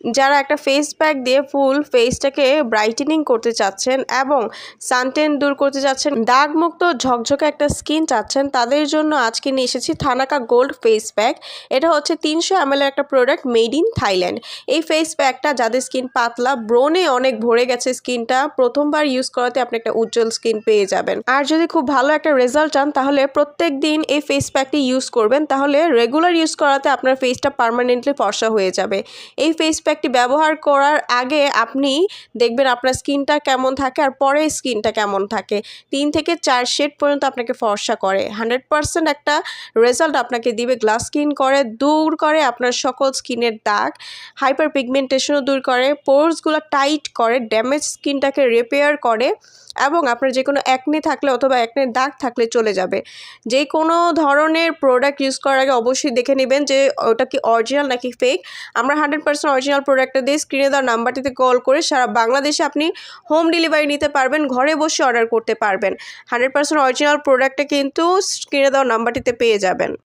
যারা একটা face pack দিয়ে ফুল ফেসটাকে ব্রাইটেনিং করতে চাচ্ছেন এবং সানটেন দূর করতে চাচ্ছেন, দাগমুক্ত, ঝকঝকে একটা স্কিন চাচ্ছেন, তাদের জন্য আজকে নিয়ে এসেছি থানাকা গোল্ড ফেস প্যাক এটা হচ্ছে তিনশো এম একটা প্রোডাক্ট মেড ইন থাইল্যান্ড এই ফেস প্যাকটা যাদের স্কিন পাতলা ব্রোনে অনেক ভরে গেছে স্কিনটা প্রথমবার ইউজ করাতে আপনি একটা উজ্জ্বল স্কিন পেয়ে যাবেন। আর যদি খুব ভালো একটা রেজাল্ট চান, তাহলে প্রত্যেক দিন এই ফেস প্যাকটি ইউজ করবেন, তাহলে রেগুলার ইউজ করাতে আপনার ফেসটা পার্মানেন্টলি ফর্সা হয়ে যাবে। এই ফেস প্যাকটি ব্যবহার করার আগে আপনি দেখবেন আপনার স্কিনটা কেমন থাকে আর পরে স্কিনটা কেমন থাকে। তিন থেকে চার শেড পর্যন্ত আপনাকে ফর্সা করে। হান্ড্রেড পার্সেন্ট একটা রেজাল্ট আপনাকে দিবে। গ্লাস স্কিন করে, দূর করে আপনার সকল স্কিনের দাগ। হাইপার পিগমেন্টেশনও দূর করে। পোর্সগুলো টাইট করে ড্যামেজ স্কিনটাকে রিপেয়ার করে এবং আপনার যে কোনো অ্যাকনে থাকলে অথবা অ্যাকনের দাগ থাকলে চলে যাবে। যে কোনো ধরনের প্রোডাক্ট ইউজ করার আগে অবশ্যই দেখে নেবেন যে ওটা কি অরিজিনাল নাকি ফেক আমরা হান্ড্রেড পার্সেন্ট অরিজিনাল প্রোডাক্টটা দিয়ে স্ক্রিনে দেওয়ার নাম্বারটিতে কল করে সারা বাংলাদেশে আপনি হোম ডেলিভারি নিতে পারবেন, ঘরে বসে অর্ডার করতে পারবেন। হান্ড্রেড পার্সেন্ট অরিজিনাল প্রোডাক্টটা কিন্তু স্ক্রিনে দেওয়ার নাম্বারটিতে পেয়ে যাবেন।